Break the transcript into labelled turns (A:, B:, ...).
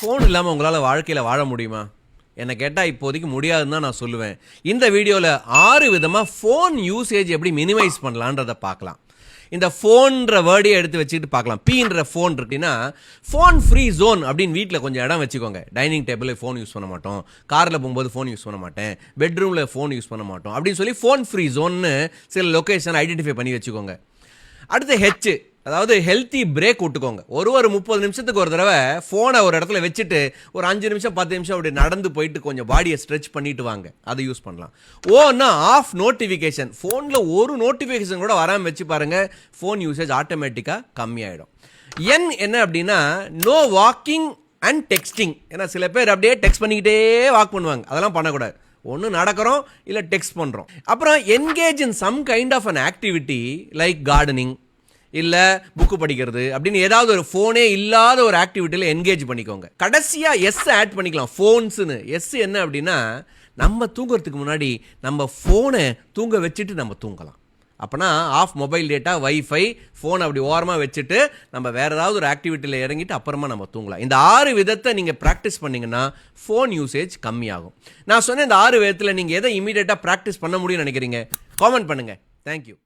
A: Phone இல்லாமல் உங்களால் வாழ்க்கையில் வாழ முடியுமா? என்னை கேட்டால் இப்போதைக்கு முடியாதுன்னு தான் நான் சொல்லுவேன். இந்த வீடியோவில் ஆறு விதமாக ஃபோன் யூசேஜ் எப்படி மினிமைஸ் பண்ணலான்றதை பார்க்கலாம். இந்த ஃபோன்ற வேர்டையே எடுத்து வச்சுக்கிட்டு பார்க்கலாம். பீன்ற ஃபோன் இருக்குன்னா ஃபோன் ஃப்ரீ ஜோன் அப்படின்னு வீட்டில் கொஞ்சம் இடம் வச்சுக்கோங்க. டைனிங் டேபிளில் ஃபோன் யூஸ் பண்ண மாட்டோம். காரில் போகும்போது ஃபோன் யூஸ் பண்ண மாட்டேன். பெட்ரூமில் ஃபோன் யூஸ் பண்ண மாட்டோம். அப்படின்னு சொல்லி ஃபோன் ஃப்ரீ ஜோன்னு சில லொக்கேஷன் ஐடென்டிஃபை பண்ணி வச்சுக்கோங்க. அடுத்து ஹெச் அதாவது ஹெல்த்தி பிரேக் விட்டுக்கோங்க. ஒரு ஒரு முப்பது நிமிஷத்துக்கு ஒரு தடவை ஃபோனை ஒரு இடத்துல வச்சுட்டு ஒரு அஞ்சு நிமிஷம் பத்து நிமிஷம் அப்படி நடந்து போயிட்டு கொஞ்சம் பாடியை ஸ்ட்ரெச் பண்ணிட்டு வாங்க. அதை யூஸ் பண்ணலாம். ஓன்னா ஆஃப் நோட்டிஃபிகேஷன் ஃபோனில் ஒரு நோட்டிஃபிகேஷன் கூட வராமல் வச்சு பாருங்க ஃபோன் யூசேஜ் ஆட்டோமேட்டிக்காக கம்மியாயிடும். என் என்ன அப்படின்னா நோ வாக்கிங் அண்ட் டெக்ஸ்டிங் ஏன்னா சில பேர் அப்படியே டெக்ஸ்ட் பண்ணிக்கிட்டே வாக் பண்ணுவாங்க. அதெல்லாம் பண்ணக்கூடாது. ஒன்று நடக்கிறோம் இல்லை டெக்ஸ்ட் பண்ணுறோம் அப்புறம் engage in some kind of an activity like gardening இல்லை புக்கு படிக்கிறது அப்படின்னு ஏதாவது ஒரு ஃபோனே இல்லாத ஒரு ஆக்டிவிட்டியில் என்கேஜ் பண்ணிக்கோங்க. கடைசியாக எஸ் ஆட் பண்ணிக்கலாம் ஃபோன்ஸுன்னு எஸ் என்ன அப்படின்னா நம்ம தூங்குறதுக்கு முன்னாடி நம்ம ஃபோனை தூங்க வச்சுட்டு நம்ம தூங்கலாம். அப்போனா off mobile data wifi phone அப்படி ஓரமாக வச்சுட்டு நம்ம வேறு ஏதாவது ஒரு ஆக்டிவிட்டியில் இறங்கிட்டு அப்புறமா நம்ம தூங்கலாம். இந்த ஆறு விதத்தை நீங்கள் ப்ராக்டிஸ் பண்ணிங்கன்னா ஃபோன் யூசேஜ் கம்மியாகும். நான் சொன்ன இந்த ஆறு விதத்தில் நீங்கள் எதை இமீடியட்டாக ப்ராக்டிஸ் பண்ண முடியும்னு நினைக்கிறீங்க? காமெண்ட் பண்ணுங்கள் தேங்க்யூ